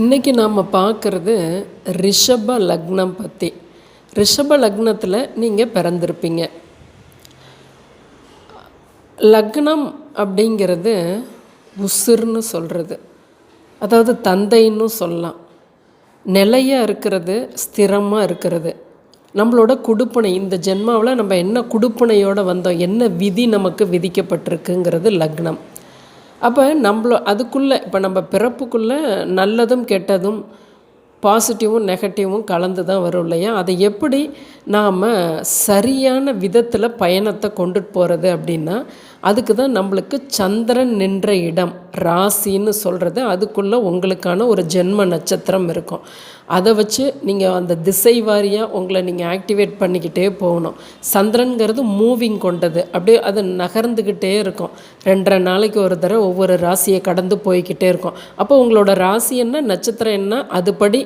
இன்றைக்கி நாம் பார்க்குறது ரிஷப லக்னம் பற்றி ரிஷப லக்னத்தில் நீங்கள் பிறந்திருப்பீங்க. லக்னம் அப்படிங்கிறது உசுர்னு சொல்கிறது அதாவது தந்தைன்னு சொல்லலாம். நிலையாக இருக்கிறது ஸ்திரமாக இருக்கிறது. நம்மளோட குடுப்பனை இந்த ஜென்மாவில் நம்ம என்ன குடுப்பனையோடு வந்தோம் என்ன விதி நமக்கு விதிக்கப்பட்டிருக்குங்கிறது லக்னம். அப்போ நம்மள அதுக்குள்ளே இப்போ நம்ம பிறப்புக்குள்ளே நல்லதும் கெட்டதும் பாசிட்டிவும் நெகட்டிவும் கலந்து தான் வரும் இல்லையா? அதை எப்படி நாம் சரியான விதத்தில் பயணத்தை கொண்டுட்டு போகிறது அப்படின்னா அதுக்கு தான் நம்மளுக்கு சந்திரன் நின்ற இடம். ராசின்னு சொல்கிறது அதுக்குள்ளே உங்களுக்கான ஒரு ஜென்ம நட்சத்திரம் இருக்கும். அதை வச்சு நீங்கள் அந்த திசை வாரியாக உங்களை நீங்கள் ஆக்டிவேட் பண்ணிக்கிட்டே போகணும். சந்திரனுங்கிறது மூவிங் கொண்டது. அப்படியே அது நகர்ந்துக்கிட்டே இருக்கும். ரெண்டரை நாளைக்கு ஒரு தடவை ஒவ்வொரு ராசியை கடந்து போய்கிட்டே இருக்கும். அப்போ உங்களோட ராசி என்ன நட்சத்திரம் என்ன அதுபடி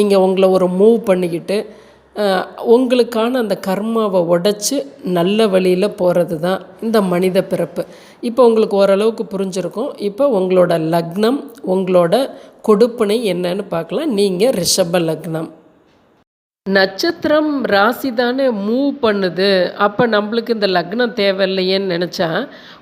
நீங்கள் உங்களை ஒரு மூவ் பண்ணிக்கிட்டு உங்களுக்கான அந்த கர்மாவை உடச்சி நல்ல வழியில் போகிறது தான் இந்த மனித பிறப்பு. இப்போ உங்களுக்கு ஓரளவுக்கு புரிஞ்சிருக்கும். இப்போ உங்களோட லக்னம் உங்களோட கொடுப்பனை என்னன்னு பார்க்கலாம். நீங்கள் ரிஷப லக்னம். நட்சத்திரம் ராசி தானே மூவ் பண்ணுது. அப்போ நம்மளுக்கு இந்த லக்னம் தேவையில்லையேன்னு நினச்சா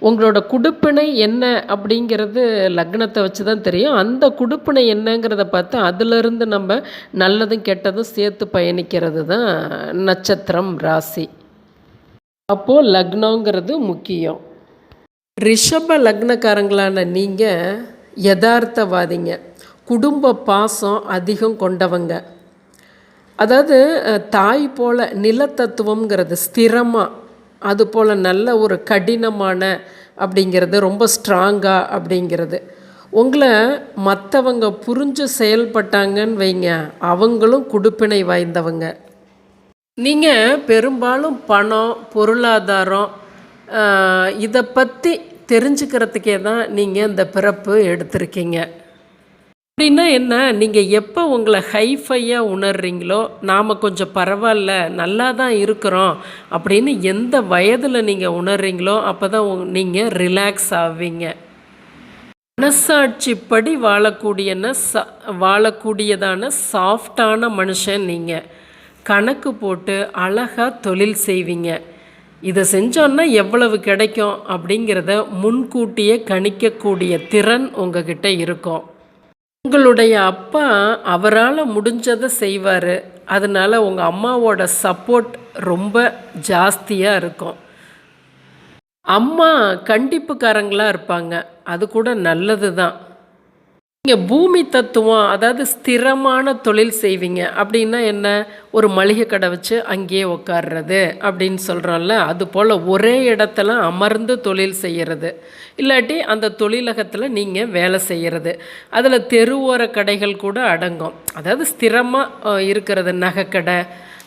உங்களோட குடுப்பினை என்ன அப்படிங்கிறது லக்னத்தை வச்சு தான் தெரியும். அந்த குடுப்பினை என்னங்கிறத பார்த்து அதிலிருந்து நம்ம நல்லதும் கெட்டதும் சேர்த்து பயணிக்கிறது தான் நட்சத்திரம் ராசி. அப்போது லக்னங்கிறது முக்கியம். ரிஷப லக்னக்காரங்களான நீங்கள் யதார்த்தவாதிங்க. குடும்ப பாசம் அதிகம் கொண்டவங்க. அதாவது தாய் போல் நிலத்தத்துவங்கிறது ஸ்திரமாக அது போல் நல்ல ஒரு கடினமான அப்படிங்கிறது ரொம்ப ஸ்ட்ராங்காக அப்படிங்கிறது. உங்களை மற்றவங்க புரிஞ்சு செயல்பட்டாங்கன்னு வைங்க. அவங்களும் குடுப்பினை வாய்ந்தவங்க. நீங்கள் பெரும்பாலும் பணம் பொருளாதாரம் இதை பற்றி தெரிஞ்சுக்கிறதுக்கே தான் நீங்கள் இந்த பிறப்பு எடுத்திருக்கீங்க. அப்படின்னா என்ன? நீங்கள் எப்போ உங்களை ஹைஃபையாக உணர்றீங்களோ நாம் கொஞ்சம் பரவாயில்ல நல்லா தான் இருக்கிறோம் அப்படின்னு எந்த வயதில் நீங்கள் உணர்றீங்களோ அப்போ தான் நீங்கள் ரிலாக்ஸ் ஆவீங்க. மனசாட்சிப்படி வாழக்கூடியன ச வாழக்கூடியதான சாஃப்டான மனுஷன் நீங்கள் கணக்கு போட்டு அழகாக தொழில் செய்வீங்க. இதை செஞ்சோன்னா எவ்வளவு கிடைக்கும் அப்படிங்கிறத முன்கூட்டியே கணிக்கக்கூடிய திறன் உங்ககிட்ட இருக்கும். உங்களுடைய அப்பா அவரால் முடிஞ்சதை செய்வார். அதனால் உங்கள் அம்மாவோட சப்போர்ட் ரொம்ப ஜாஸ்தியாக இருக்கும். அம்மா கண்டிப்புக்காரங்களாக இருப்பாங்க. அது கூட நல்லது தான் நீங்கள் பூமி தத்துவம் அதாவது ஸ்திரமான தொழில் செய்வீங்க. அப்படின்னா என்ன? ஒரு மளிகை கடை வச்சு அங்கேயே உட்காடுறது அப்படின்னு சொல்கிறோம்ல அது போல் ஒரே இடத்துல அமர்ந்து தொழில் செய்கிறது இல்லாட்டி அந்த தொழிலகத்தில் நீங்கள் வேலை செய்கிறது அதில் தெருவோர கடைகள் கூட அடங்கும். அதாவது ஸ்திரமாக இருக்கிறது நகைக்கடை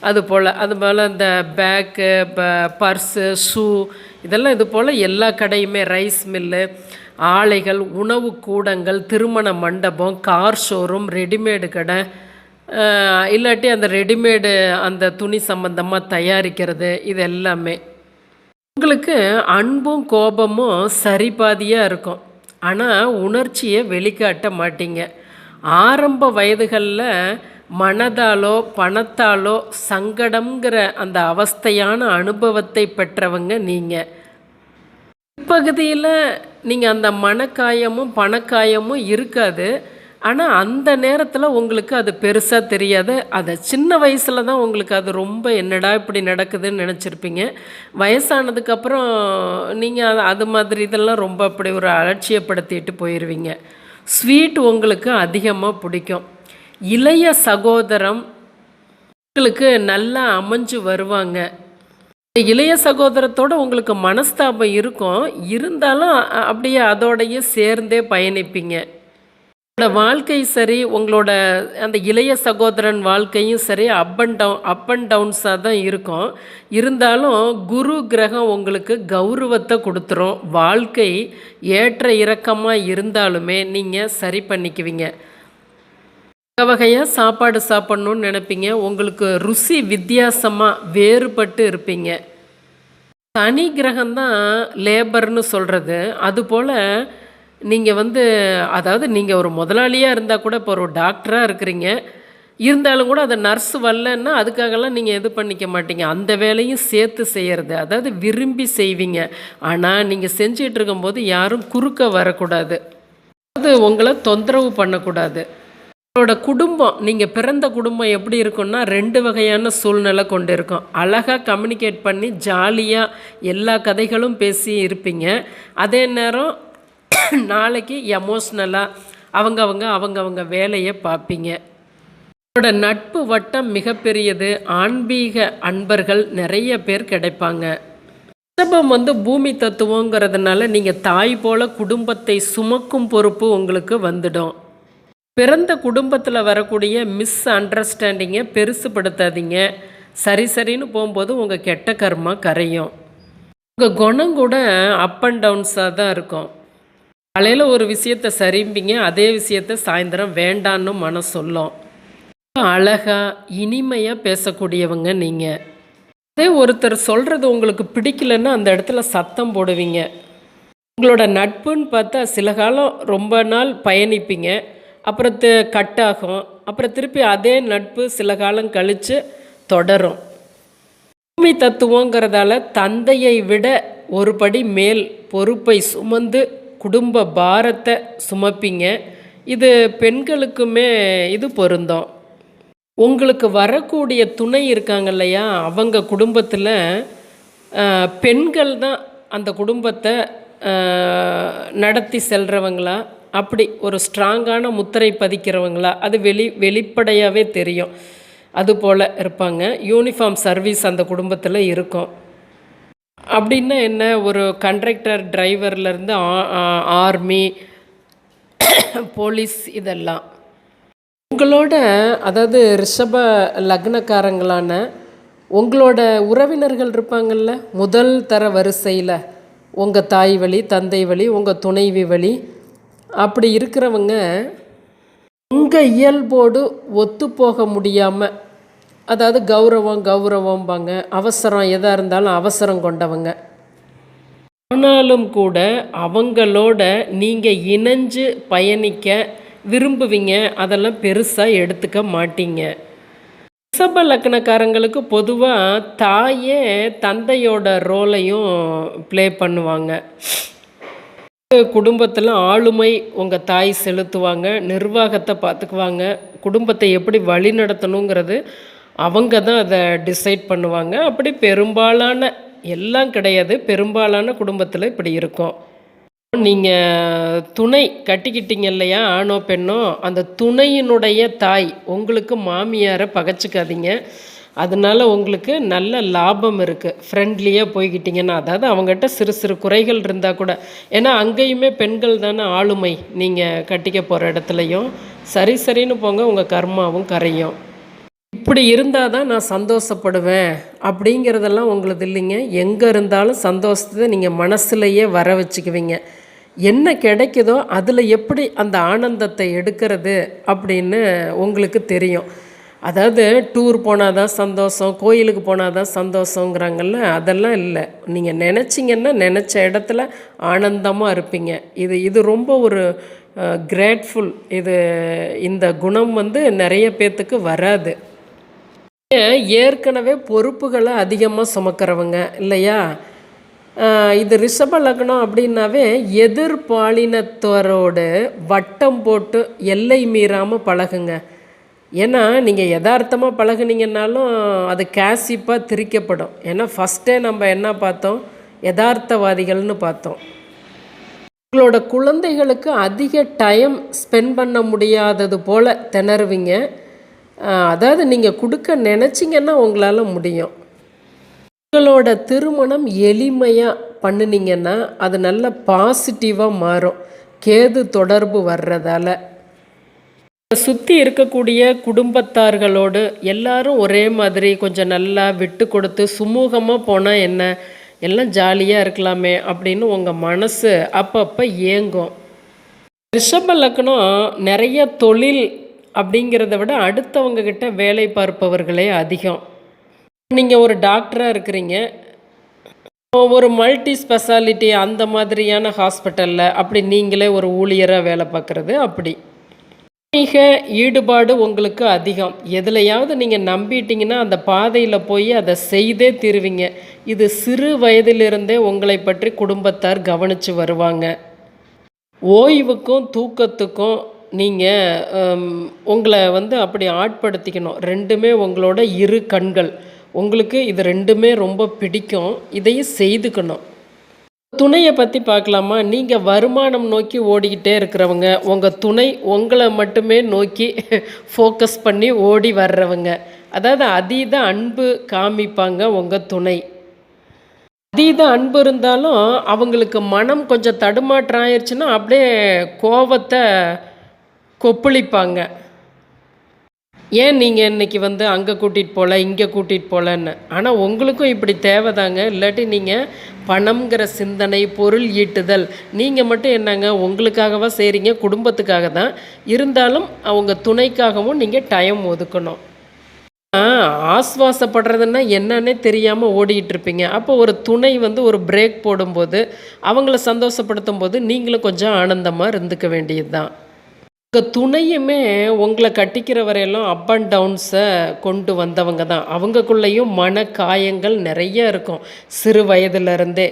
அது போல். அது போல் இந்த பேக்கு ப பர்ஸு ஷூ இதெல்லாம் இது போல் எல்லா கடையுமே ரைஸ் மில்லு ஆலைகள் உணவு கூடங்கள் திருமண மண்டபம் கார் ஷோரூம் ரெடிமேடு கடை இல்லாட்டி அந்த ரெடிமேடு அந்த துணி சம்மந்தமாக தயாரிக்கிறது இது எல்லாமே. உங்களுக்கு அன்பும் கோபமும் சரிபாதியாக இருக்கும். ஆனால் உணர்ச்சியை வெளிக்காட்ட மாட்டீங்க. ஆரம்ப வயதுகளில் மனதாலோ பணத்தாலோ சங்கடங்கிற அந்த அவஸ்தையான அனுபவத்தை பெற்றவங்க நீங்கள் பிற்பகுதியில் நீங்கள் அந்த மனக்காயமும் பணக்காயமும் இருக்காது. ஆனால் அந்த நேரத்தில் உங்களுக்கு அது பெருசாக தெரியாது. அதை சின்ன வயசில் தான் உங்களுக்கு அது ரொம்ப என்னடா இப்படி நடக்குதுன்னு நினச்சிருப்பீங்க. வயசானதுக்கப்புறம் நீங்கள் அது அது மாதிரி இதெல்லாம் ரொம்ப அப்படி ஒரு அலட்சியப்படுத்திட்டு போயிடுவீங்க ஸ்வீட் உங்களுக்கு அதிகமாக பிடிக்கும். இளைய சகோதரம் உங்களுக்கு நல்லா அமைஞ்சு வருவாங்க. இளைய சகோதரத்தோடு உங்களுக்கு மனஸ்தாபம் இருக்கும். இருந்தாலும் அப்படியே அதோடையே சேர்ந்தே பயணிப்பீங்க. உங்களோட வாழ்க்கை சரி உங்களோட அந்த இளைய சகோதரன் வாழ்க்கையும் சரி up and down up and டவுன்ஸாக தான் இருக்கும். இருந்தாலும் குரு கிரகம் உங்களுக்கு கௌரவத்தை கொடுத்துரும். வாழ்க்கை ஏற்ற இறக்கமாக இருந்தாலுமே நீங்கள் சரி பண்ணிக்குவீங்க. வகையாக சாப்பாடு சாப்பிட்ணுன்னு நினைப்பீங்க. உங்களுக்கு ருசி வித்தியாசமாக வேறுபட்டு இருப்பீங்க. சனி கிரகம்தான் லேபர்னு சொல்கிறது அதுபோல் நீங்கள் வந்து அதாவது நீங்கள் ஒரு முதலாளியாக இருந்தால் கூட இப்போ ஒரு டாக்டராக இருக்கிறீங்க. இருந்தாலும் கூட அதை நர்ஸ் வரலன்னா அதுக்காகலாம் நீங்கள் இது பண்ணிக்க மாட்டீங்க. அந்த வேலையும் சேர்த்து செய்கிறது அதாவது விரும்பி செய்வீங்க. ஆனால் நீங்கள் செஞ்சிட்டு இருக்கும்போது யாரும் குறுக்க வரக்கூடாது. அது உங்களை தொந்தரவு பண்ணக்கூடாது. உங்களோட குடும்பம் நீங்கள் பிறந்த குடும்பம் எப்படி இருக்கும்னா ரெண்டு வகையான சூழ்நிலை கொண்டு இருக்கும் அழகாக கம்யூனிகேட் பண்ணி ஜாலியாக எல்லா கதைகளும் பேசி இருப்பீங்க. அதே நேரம் நாளைக்கு எமோஷ்னலாக அவங்கவங்க அவங்கவங்க வேலையை பார்ப்பீங்க. உங்களோட நட்பு வட்டம் மிகப்பெரியது. ஆன்மீக அன்பர்கள் நிறைய பேர் கிடைப்பாங்க. ரிஷபம் வந்து பூமி தத்துவங்கிறதுனால நீங்கள் தாய் போல குடும்பத்தை சுமக்கும் பொறுப்பு உங்களுக்கு வந்துடும். பிறந்த குடும்பத்தில் வரக்கூடிய மிஸ் அண்டர்ஸ்டாண்டிங்கை பெருசுப்படுத்தாதீங்க சரி சரின்னு போகும்போது உங்கள் கெட்ட கர்மா கரையும். உங்கள் குணம் கூட அப் அண்ட் டவுன்ஸாக தான் இருக்கும். காலையில் ஒரு விஷயத்த சரிம்பிங்க அதே விஷயத்த சாயந்தரம் வேண்டான்னு மனம் சொல்லும் அழகாக இனிமையாக பேசக்கூடியவங்க நீங்கள் அதே ஒருத்தர் சொல்கிறது உங்களுக்கு பிடிக்கலன்னா அந்த இடத்துல சத்தம் போடுவீங்க. உங்களோட நட்புன்னு பார்த்தா சில காலம் ரொம்ப நாள் பயணிப்பீங்க. அப்புறம் தி- கட் ஆகும் அப்புறம் திருப்பி அதே நட்பு சில காலம் கழித்து தொடரும். பூமி தத்துவங்கிறதால தந்தையை விட ஒரு படி மேல் பொறுப்பை சுமந்து குடும்ப பாரத்தை சுமப்பீங்க. இது பெண்களுக்குமே இது பொருந்தும். உங்களுக்கு வரக்கூடிய துணை இருக்காங்க இல்லையா? அவங்க குடும்பத்தில் பெண்கள் தான் அந்த குடும்பத்தை நடத்தி செல்கிறவங்களா அப்படி ஒரு ஸ்ட்ராங்கான முத்திரை பதிக்கிறவங்களா அது வெளி வெளிப்படையாகவே தெரியும். அதுபோல் இருப்பாங்க. யூனிஃபார்ம் சர்வீஸ் அந்த குடும்பத்தில் இருக்கும். அப்படின்னா என்ன? ஒரு கண்ட்ரக்டர் டிரைவர்லேருந்து ஆர்மி போலீஸ் இதெல்லாம். உங்களோட அதாவது ரிஷப லக்னக்காரங்களான உங்களோட உறவினர்கள் இருப்பாங்கல்ல? முதல் தர வரிசையில் உங்கள் தாய் வழி தந்தை வழி உங்கள் துணைவி வழி அப்படி இருக்கிறவங்க உங்கள் இயல்போடு ஒத்துப்போக முடியாமல் அதாவது கௌரவம் கௌரவம்பாங்க அவசரம் எதாக இருந்தாலும் அவசரம் கொண்டவங்க. ஆனாலும் கூட அவங்களோட நீங்கள் இணைஞ்சு பயணிக்க விரும்புவீங்க அதெல்லாம் பெருசாக எடுத்துக்க மாட்டீங்க. ரிஷப லக்னக்காரங்களுக்கு பொதுவாக தாயே தந்தையோட ரோலையும் ப்ளே பண்ணுவாங்க. குடும்பத்தில் ஆளுமை உங்கள் தாய் செலுத்துவாங்க நிர்வாகத்தை பார்த்துக்குவாங்க குடும்பத்தை எப்படி வழி நடத்தணுங்கிறது அவங்க தான் அதை டிசைட் பண்ணுவாங்க. அப்படி பெரும்பாலான எல்லாம் கிடையாது. பெரும்பாலான குடும்பத்தில் இப்படி இருக்கும். நீங்கள் துணை கட்டிக்கிட்டீங்க இல்லையா? ஆணோ பெண்ணோ அந்த துணையினுடைய தாய் உங்களுக்கு மாமியாரை பகைச்சிக்காதீங்க. அதனால உங்களுக்கு நல்ல லாபம் இருக்குது ஃப்ரெண்ட்லியாக போய்கிட்டிங்கன்னா அதாவது அவங்ககிட்ட சிறு சிறு குறைகள் இருந்தால் கூட. ஏன்னா அங்கேயுமே பெண்கள் தானே ஆளுமை நீங்கள் கட்டிக்க போகிற இடத்துலையும். சரி சரின்னு போங்க உங்கள் கர்மாவும் கரையும். இப்படி இருந்தால் தான் நான் சந்தோஷப்படுவேன் அப்படிங்கிறதெல்லாம் உங்களுது இல்லைங்க. எங்கே இருந்தாலும் சந்தோஷத்தை நீங்கள் மனசுலையே வர வச்சுக்குவீங்க. என்ன கிடைக்குதோ அதில் எப்படி அந்த ஆனந்தத்தை எடுக்கிறது அப்படின்னு உங்களுக்கு தெரியும். அதாவது டூர் போனால் தான் சந்தோஷம் கோயிலுக்கு போனால் தான் சந்தோஷங்கிறாங்கல்ல? அதெல்லாம் இல்லை. நீங்கள் நினச்சிங்கன்னா நினச்ச இடத்துல ஆனந்தமாக இருப்பீங்க. இது இது ரொம்ப ஒரு கிரேட்ஃபுல் இது இந்த குணம் வந்து நிறைய பேர்த்துக்கு வராது. ஏன் ஏற்கனவே பொறுப்புகளை அதிகமாக சுமக்கிறவங்க இல்லையா? இது ரிஷப லக்னம் அப்படின்னாவே எதிர்பாலினத்தரோடு வட்டம் போட்டு எல்லை மீறாமல் பழகுங்க. ஏன்னா நீங்கள் யதார்த்தமாக பழகுனீங்கன்னாலும் அது கேசிப்பாக திரிக்கப்படும். ஏன்னா ஃபஸ்ட்டே நம்ம என்ன பார்த்தோம்? யதார்த்தவாதிகள்னு பார்த்தோம். உங்களோட குழந்தைகளுக்கு அதிக டைம் ஸ்பெண்ட் பண்ண முடியாதது போல் திணறுவீங்க. அதாவது நீங்கள் கொடுக்க நினச்சிங்கன்னா உங்களால் முடியும். உங்களோட திருமணம் எளிமையாக பண்ணுனீங்கன்னா அது நல்ல பாசிட்டிவாக மாறும். கேது தொடர்பு வர்றதால. சுற்றி இருக்கக்கூடிய குடும்பத்தார்களோடு எல்லாரும் ஒரே மாதிரி கொஞ்சம் நல்லா விட்டு கொடுத்து சுமூகமாக போனால் என்ன? எல்லாம் ஜாலியாக இருக்கலாமே அப்படின்னு உங்கள் மனசு அப்பப்போ ஏங்கும். ரிஷப லக்னம் நிறைய தொழில் அப்படிங்கிறத விட அடுத்தவங்க கிட்ட வேலை பார்ப்பவர்களே அதிகம். நீங்கள் ஒரு டாக்டராக இருக்கிறீங்க. ஒரு மல்டி ஸ்பெஷாலிட்டி அந்த மாதிரியான ஹாஸ்பிட்டலில் அப்படி நீங்களே ஒரு ஊழியராக வேலை பார்க்குறது அப்படி. ஆன்மீக ஈடுபாடு உங்களுக்கு அதிகம். எதுலையாவது நீங்கள் நம்பிட்டீங்கன்னா அந்த பாதையில் போய் அதை செய்தே தீருவீங்க. இது சிறு வயதிலிருந்தே உங்களை பற்றி குடும்பத்தார் கவனித்து வருவாங்க. ஓய்வுக்கும் தூக்கத்துக்கும் நீங்கள் உங்களை வந்து அப்படி ஆட்படுத்திக்கணும். ரெண்டுமே உங்களோட இரு கண்கள். உங்களுக்கு இது ரெண்டுமே ரொம்ப பிடிக்கும். இதையும் செய்துக்கணும். துணையை பற்றி பார்க்கலாமா? நீங்கள் வருமானம் நோக்கி ஓடிக்கிட்டே இருக்கிறவங்க உங்கள் துணை உங்களை மட்டுமே நோக்கி ஃபோக்கஸ் பண்ணி ஓடி வர்றவங்க. அதாவது அதீத அன்பு காமிப்பாங்க உங்கள் துணை. அதீத அன்பு இருந்தாலும் அவங்களுக்கு மனம் கொஞ்சம் தடுமாற்றம் ஆயிடுச்சுன்னா அப்படியே கோவத்தை கொப்பளிப்பாங்க. ஏன் நீங்கள் இன்றைக்கி வந்து அங்கே கூட்டிகிட்டு போகல இங்கே கூட்டிகிட்டு போகலன்னு ஆனால் உங்களுக்கும் இப்படி தேவைதாங்க. இல்லாட்டி நீங்கள் பணம்ங்கிற சிந்தனை பொருள் ஈட்டுதல் நீங்கள் மட்டும் என்னங்க உங்களுக்காகவா செய்கிறீங்க குடும்பத்துக்காக தான் இருந்தாலும் அவங்க துணைக்காகவும் நீங்கள் டைம் ஒதுக்கணும். ஆஸ்வாசப்படுறதுன்னா என்னன்னே தெரியாமல் ஓடிக்கிட்டு இருப்பீங்க. அப்போ ஒரு துணை வந்து ஒரு பிரேக் போடும்போது அவங்கள சந்தோஷப்படுத்தும் போது நீங்களும் கொஞ்சம் ஆனந்தமாக இருந்துக்க வேண்டியது தான் துணையுமே உங்களை கட்டிக்கிற வரையெல்லாம் அப் அண்ட் டவுன்ஸை கொண்டு வந்தவங்க தான். அவங்கக்குள்ளேயும் மன காயங்கள் நிறைய இருக்கும் சிறு வயதுலேருந்தே.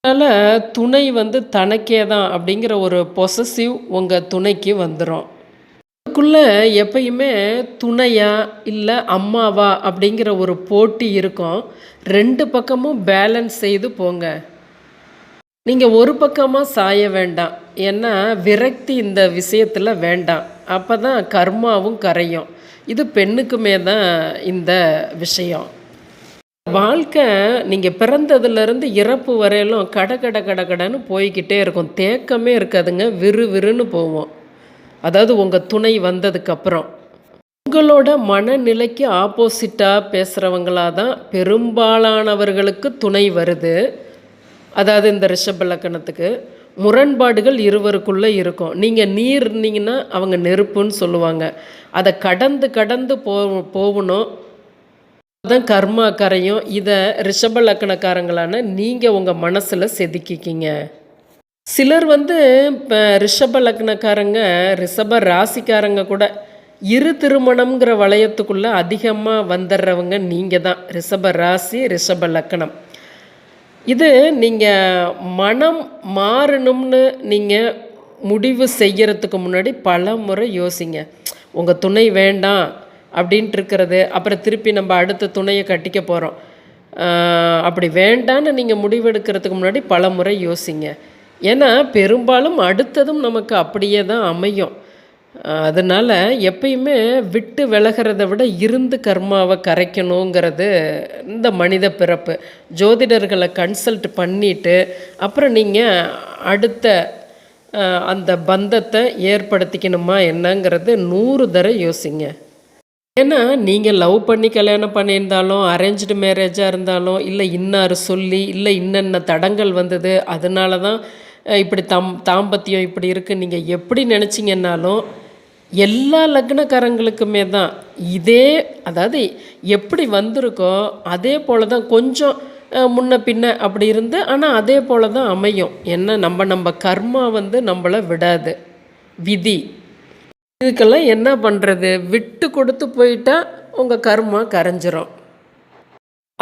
அதனால் துணை வந்து தனக்கே தான் அப்படிங்கிற ஒரு பொசசிவ் உங்கள் துணைக்கு வந்துடும் அதுக்குள்ளே எப்பயுமே துணையா இல்லை அம்மாவா அப்படிங்கிற ஒரு போட்டி இருக்கும். ரெண்டு பக்கமும் பேலன்ஸ் செய்து போங்க. நீங்கள் ஒரு பக்கமாக சாய வேண்டாம். ஏன்னா விரக்தி இந்த விஷயத்தில் வேண்டாம். அப்போ தான் கர்மாவும் கரையும். இது பெண்ணுக்குமே தான் இந்த விஷயம். வாழ்க்கை நீங்கள் பிறந்ததுலேருந்து இறப்பு வரையிலும் கட கட கட கடன்னு போய்கிட்டே இருக்கும். தேக்கமே இருக்காதுங்க. விறு விறுன்னு போவோம். அதாவது உங்கள் துணை வந்ததுக்கப்புறம். உங்களோட மனநிலைக்கு ஆப்போசிட்டாக பேசுகிறவங்களாக தான் பெரும்பாலானவர்களுக்கு துணை வருது. அதாவது இந்த ரிஷப லக்கணத்துக்கு முரண்பாடுகள் இருவருக்குள்ளே இருக்கும். நீங்கள் நீர் இருந்தீங்கன்னா அவங்க நெருப்புன்னு சொல்லுவாங்க. அதை கடந்து கடந்து போ போகணும். அதுதான் கர்மா கரையும். இதை ரிஷப லக்கணக்காரங்களான நீங்கள் உங்கள் மனசில் செதுக்கிக்கிங்க. சிலர் வந்து இப்போ ரிஷப லக்னக்காரங்க ரிஷப ராசிக்காரங்க கூட இரு திருமணம்ங்கிற வளையத்துக்குள்ளே அதிகமாக வந்துடுறவங்க நீங்கள் தான் ரிஷப ராசி ரிஷப லக்கணம் இது நீங்கள் மனம் மாறணும்னு நீங்கள் முடிவு செய்கிறதுக்கு முன்னாடி பல முறை யோசிங்க. உங்கள் துணை வேண்டாம் அப்படின்ட்டு இருக்கிறது அப்புறம் திருப்பி நம்ம அடுத்த துணையை கட்டிக்க போகிறோம் அப்படி வேண்டான்னு நீங்கள் முடிவெடுக்கிறதுக்கு முன்னாடி பல முறை யோசிங்க. ஏன்னா பெரும்பாலும் அடுத்ததும் நமக்கு அப்படியே தான் அமையும். அதனால் எப்பயுமே விட்டு விலகிறத விட இருந்து கர்மாவை கரைக்கணுங்கிறது இந்த மனித பிறப்பு. ஜோதிடர்களை கன்சல்ட் பண்ணிவிட்டு அப்புறம் நீங்கள் அடுத்த அந்த பந்தத்தை ஏற்படுத்திக்கணுமா என்னங்கிறது நூறு தடவை யோசிங்க. ஏன்னா நீங்கள் லவ் பண்ணி கல்யாணம் பண்ணியிருந்தாலும் அரேஞ்சு மேரேஜாக இருந்தாலும் இல்லை இன்னார் சொல்லி இல்லை இன்னென்ன தடங்கள் வந்தது அதனால தான் இப்படி தம் தாம்பத்தியம் இப்படி இருக்குது நீங்கள் எப்படி நினச்சிங்கன்னாலும் எல்லா லக்னக்காரங்களுக்குமே தான் இதே அதாவது எப்படி வந்திருக்கோ அதே போல் தான் கொஞ்சம் முன்ன பின்ன அப்படி இருந்து ஆனால் அதே போல் தான் அமையும். என்ன நம்ம நம்ம கர்மா வந்து நம்மளை விடாது. விதி. இதுக்கெல்லாம் என்ன பண்ணுறது விட்டு கொடுத்து போயிட்டால் உங்கள் கர்மா கரைஞ்சிரும்.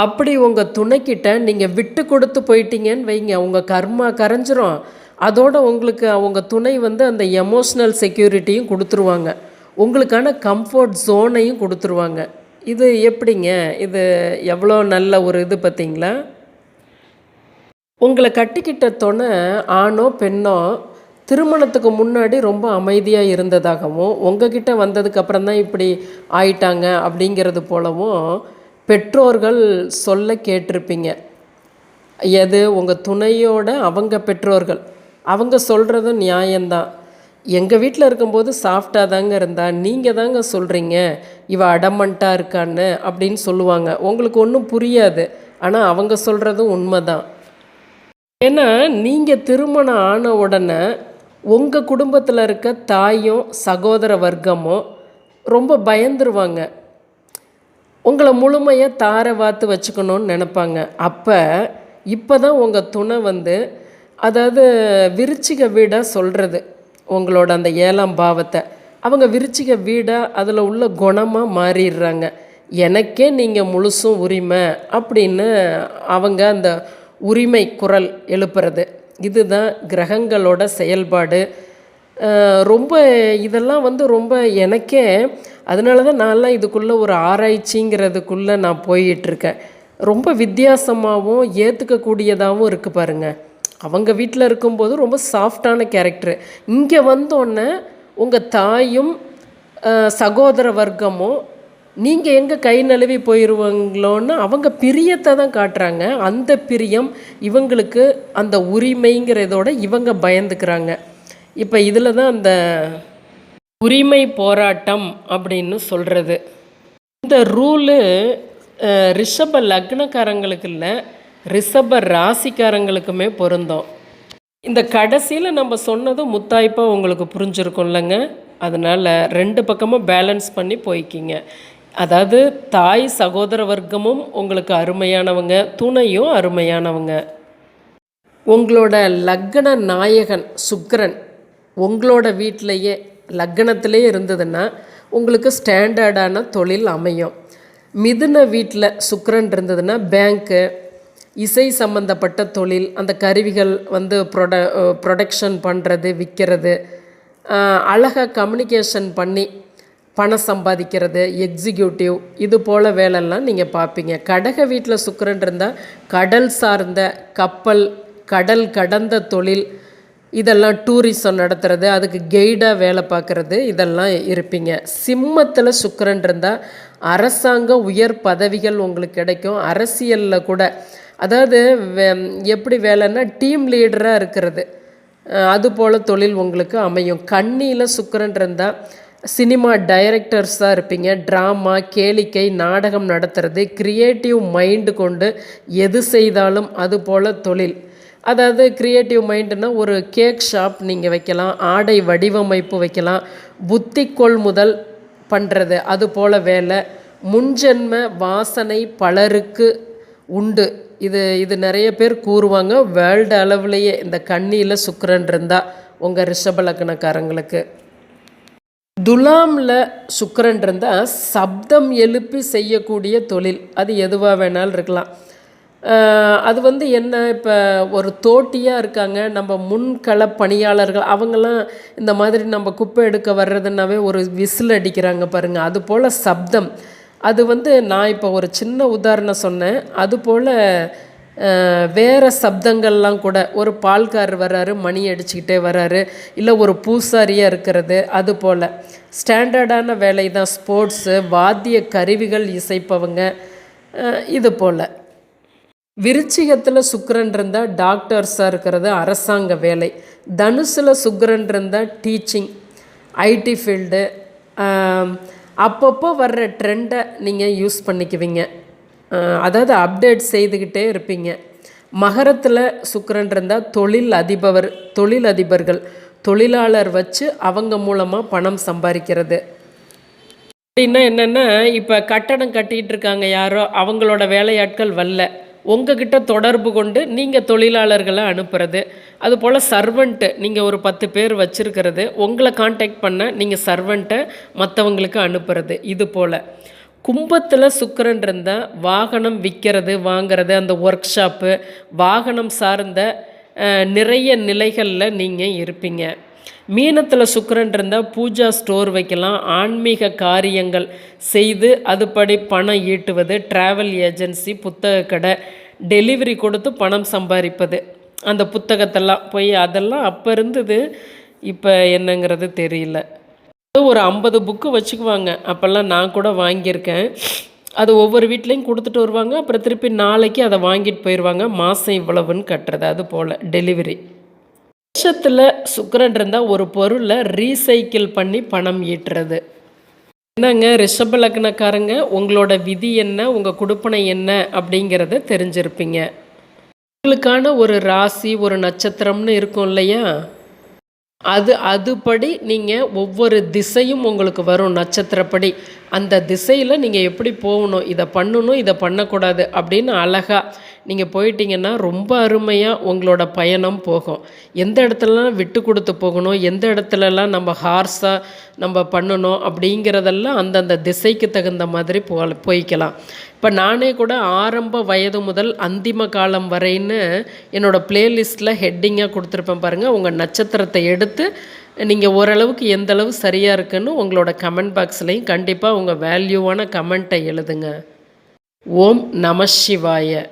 அப்படி உங்கள் துணைக்கிட்ட நீங்கள் விட்டு கொடுத்து போயிட்டீங்கன்னு வைங்க. உங்கள் கர்மா கரைஞ்சிரும். அதோட உங்களுக்கு அவங்க துணை வந்து அந்த எமோஷ்னல் செக்யூரிட்டியும் கொடுத்துருவாங்க. உங்களுக்கான கம்ஃபர்ட் ஜோனையும் கொடுத்துருவாங்க. இது எப்படிங்க? இது எவ்வளோ நல்ல ஒரு இது பார்த்தீங்களா? உங்களை கட்டிக்கிட்ட துணை ஆணோ பெண்ணோ திருமணத்துக்கு முன்னாடி ரொம்ப அமைதியாக இருந்ததாகவும் உங்ககிட்ட வந்ததுக்கப்புறம் தான் இப்படி ஆயிட்டாங்க அப்படிங்கிறது போலவும் பெற்றோர்கள் சொல்ல கேட்டிருப்பீங்க. எது? உங்கள் துணையோட அவங்க பெற்றோர்கள். அவங்க சொல்கிறதும் நியாயம்தான். எங்கள் வீட்டில் இருக்கும்போது சாஃப்டாக தாங்க இருந்தா நீங்கள் தாங்க சொல்கிறீங்க இவ அடமண்ட்டாக இருக்கான்னு அப்படின்னு சொல்லுவாங்க. உங்களுக்கு ஒன்றும் புரியாது. ஆனால் அவங்க சொல்கிறதும் உண்மை தான் ஏன்னா நீங்கள் திருமணம் ஆன உடனே உங்கள் குடும்பத்தில் இருக்க தாயும் சகோதர வர்க்கமும் ரொம்ப பயந்துருவாங்க. உங்களை முழுமையாக தாரை வாத்து வச்சுக்கணும்னு நினப்பாங்க. அப்போ இப்போ தான் உங்கள் துணை வந்து அதாவது விருச்சிக வீடாக சொல்கிறது உங்களோட அந்த ஏழாம் பாவத்தை. அவங்க விருச்சிக வீடாக அதில் உள்ள குணமாக மாறிடுறாங்க. எனக்கே நீங்கள் முழுசும் உரிமை அப்படின்னு அவங்க அந்த உரிமை குரல் எழுப்புறது. இதுதான் கிரகங்களோட செயல்பாடு. ரொம்ப இதெல்லாம் வந்து ரொம்ப எனக்கே அதனால தான் நான்லாம் இதுக்குள்ளே ஒரு ஆராய்ச்சிங்கிறதுக்குள்ளே நான் போயிட்டுருக்கேன் ரொம்ப வித்தியாசமாகவும் ஏற்றுக்கக்கூடியதாகவும் இருக்குது பாருங்கள் அவங்க வீட்டில் இருக்கும்போது ரொம்ப சாஃப்டான கேரக்டரு. இங்கே வந்தோடனே உங்கள் தாயும் சகோதர வர்க்கமும் நீங்கள் எங்கே கை நழுவி போயிடுவாங்களோன்னு அவங்க பிரியத்தை தான் காட்டுறாங்க. அந்த பிரியம் இவங்களுக்கு அந்த உரிமைங்கிறதோட இவங்க பயந்துக்கிறாங்க. இப்போ இதில் தான் அந்த உரிமை போராட்டம் அப்படின்னு சொல்கிறது இந்த ரூலு ரிஷப லக்னக்காரங்களுக்கு இல்லை ரிஷப ராசிக்காரங்களுக்குமே பொருந்தும். இந்த கடைசியில் நம்ம சொன்னது முத்தாய்ப்பாக உங்களுக்கு புரிஞ்சிருக்கும் இல்லைங்க அதனால் ரெண்டு பக்கமும் பேலன்ஸ் பண்ணி போய்க்கிங்க. அதாவது தாய் சகோதர வர்க்கமும் உங்களுக்கு அருமையானவங்க துணையும் அருமையானவங்க. உங்களோட லக்ன நாயகன் சுக்கரன் உங்களோட வீட்டிலையே லக்னத்திலே இருந்ததுன்னா உங்களுக்கு ஸ்டாண்டர்டான தொழில் அமையும். மிதுன வீட்டில் சுக்கரன் இருந்ததுன்னா பேங்க்கு இசை சம்மந்தப்பட்ட தொழில் அந்த கருவிகள் வந்து ப்ரொட ப்ரொடக்ஷன் பண்ணுறது விற்கிறது அழகாக கம்யூனிகேஷன் பண்ணி பணம் சம்பாதிக்கிறது எக்ஸிக்யூட்டிவ் இது போல் வேலைலாம் நீங்கள் பார்ப்பீங்க. கடக வீட்டில் சுக்கரன் இருந்தால் கடல் சார்ந்த கப்பல் கடல் கடந்த தொழில் இதெல்லாம் டூரிசம் நடத்துறது அதுக்கு கெய்டாக வேலை பார்க்குறது இதெல்லாம் இருப்பீங்க. சிம்மத்தில் சுக்கரன் இருந்தால் அரசாங்க உயர் பதவிகள் உங்களுக்கு கிடைக்கும். அரசியலில் கூட அதாவது வே- எப்படி வேலைன்னா டீம் லீடராக இருக்கிறது. அதுபோல் தொழில் உங்களுக்கு அமையும். கண்ணியில் சுக்கரன் இருந்தால் சினிமா டைரக்டர்ஸாக இருப்பீங்க. ட்ராமா கேளிக்கை நாடகம் நடத்துறது கிரியேட்டிவ் மைண்டு கொண்டு எது செய்தாலும் அது போல் தொழில். அதாவது க்ரியேட்டிவ் மைண்டுனா ஒரு கேக் ஷாப் நீங்கள் வைக்கலாம் ஆடை வடிவமைப்பு வைக்கலாம் புத்தி கொள்முதல் பண்ணுறது அது போல் வேலை. முன்ஜென்ம வாசனை பலருக்கு உண்டு. இது இது நிறைய பேர் கூறுவாங்க வேர்ல்டு அளவுலேயே இந்த கண்ணியில் சுக்கரன் இருந்தால் உங்கள் ரிஷப லக்னக்காரங்களுக்கு. துலாமில் சுக்கரன் இருந்தால் சப்தம் எழுப்பி செய்யக்கூடிய தொழில். அது எதுவாக வேணாலும் இருக்கலாம். அது வந்து என்ன இப்போ ஒரு தோட்டியாக இருக்காங்க நம்ம முன்கள பணியாளர்கள் அவங்கெல்லாம் இந்த மாதிரி நம்ம குப்பை எடுக்க வர்றதுனாவே ஒரு விசில் அடிக்கிறாங்க பாருங்கள் அது போல் சப்தம். அது வந்து நான் இப்போ ஒரு சின்ன உதாரணம் சொன்னேன். அதுபோல் வேறு சப்தங்கள்லாம் கூட ஒரு பால்காரர் வர்றாரு மணி அடிச்சுக்கிட்டே வர்றாரு இல்லை ஒரு பூசாரியாக இருக்கிறது அது போல். ஸ்டாண்டர்டான வேலை தான் ஸ்போர்ட்ஸு வாத்திய கருவிகள் இசைப்பவங்க இது போல். விருச்சிகத்தில் சுக்கரன் இருந்தால் டாக்டர்ஸாக இருக்கிறது அரசாங்க வேலை. தனுசில் சுக்கரன் இருந்தால் டீச்சிங் ஐடி ஃபீல்டு அப்பப்போ வர்ற ட்ரெண்டை நீங்கள் யூஸ் பண்ணிக்குவீங்க. அதாவது அப்டேட் செய்துக்கிட்டே இருப்பீங்க. மகரத்தில் சுக்கரன் இருந்தால் தொழில் அதிபர் தொழில் அதிபர்கள் தொழிலாளர் வச்சு அவங்க மூலமாக பணம் சம்பாதிக்கிறது அப்படின்னா என்னென்னா இப்போ கட்டடம் கட்டிகிட்டு இருக்காங்க யாரோ அவங்களோட வேலையாட்கள் வரல. உங்ககிட்ட தொடர்பு கொண்டு நீங்கள் தொழிலாளர்களை அனுப்புறது. அதுபோல் சர்வெண்ட்டு நீங்கள் ஒரு பத்து பேர் வச்சுருக்கிறது. உங்களை காண்டாக்ட் பண்ண நீங்கள் சர்வெண்ட்டை மற்றவங்களுக்கு அனுப்புறது. இது போல். கும்பத்தில் சுக்கரன் இருந்தால் வாகனம் விற்கிறது வாங்கிறது அந்த ஒர்க் ஷாப்பு வாகனம் சார்ந்த நிறைய நிலைகளில் நீங்கள் இருப்பீங்க. மீனத்தில் சுக்கரன் இருந்தால் பூஜா ஸ்டோர் வைக்கலாம். ஆன்மீக காரியங்கள் செய்து அதுபடி பணம் ஈட்டுவது ட்ராவல் ஏஜென்சி புத்தக கடை டெலிவரி கொடுத்து பணம் சம்பாதிப்பது. அந்த புத்தகத்தெல்லாம் போய் அதெல்லாம் அப்போ இருந்தது இப்போ என்னங்கிறது தெரியல. ஒரு ஐம்பது புக்கு வச்சுக்குவாங்க. அப்போல்லாம் நான் கூட வாங்கியிருக்கேன். அது ஒவ்வொரு வீட்லேயும் கொடுத்துட்டு வருவாங்க. அப்புறம் திருப்பி நாளைக்கு அதை வாங்கிட்டு போயிடுவாங்க மாதம் இவ்வளவுன்னு கட்டுறது அது போல் டெலிவரி வருஷத்தில் சுக்கரன் இருந்தால் ஒரு பொருளை ரீசைக்கிள் பண்ணி பணம் ஈட்டுறது. என்னங்க ரிஷப லக்னக்காரங்க உங்களோட விதி என்ன உங்கள் கொடுப்பனை என்ன அப்படிங்கிறத தெரிஞ்சிருப்பீங்க. உங்களுக்கான ஒரு ராசி ஒரு நட்சத்திரம்னு இருக்கும் இல்லையா? அது அதுபடி நீங்கள் ஒவ்வொரு திசையும் உங்களுக்கு வரும் நட்சத்திரப்படி. அந்த திசையில் நீங்கள் எப்படி போகணும் இதை பண்ணணும் இதை பண்ணக்கூடாது அப்படின்னு அழகாக நீங்கள் போயிட்டீங்கன்னா ரொம்ப அருமையாக உங்களோட பயணம் போகும். எந்த இடத்துலலாம் விட்டு கொடுத்து போகணும் எந்த இடத்துலலாம் நம்ம ஹார்ஸாக நம்ம பண்ணணும் அப்படிங்கிறதெல்லாம் அந்தந்த திசைக்கு தகுந்த மாதிரி போ போய்க்கலாம். இப்போ நானே கூட ஆரம்ப வயது முதல் அந்திம காலம் வரைன்னு என்னோடய ப்ளேலிஸ்ட்டில் ஹெட்டிங்காக கொடுத்துருப்பேன் பாருங்கள் உங்கள் நட்சத்திரத்தை எடுத்து நீங்கள் ஓரளவுக்கு எந்த அளவு சரியாக இருக்குன்னு உங்களோட கமெண்ட் பாக்ஸ்லையும் கண்டிப்பாக உங்கள் வேல்யூவான கமெண்ட்டை எழுதுங்க. ஓம் நம சிவாய.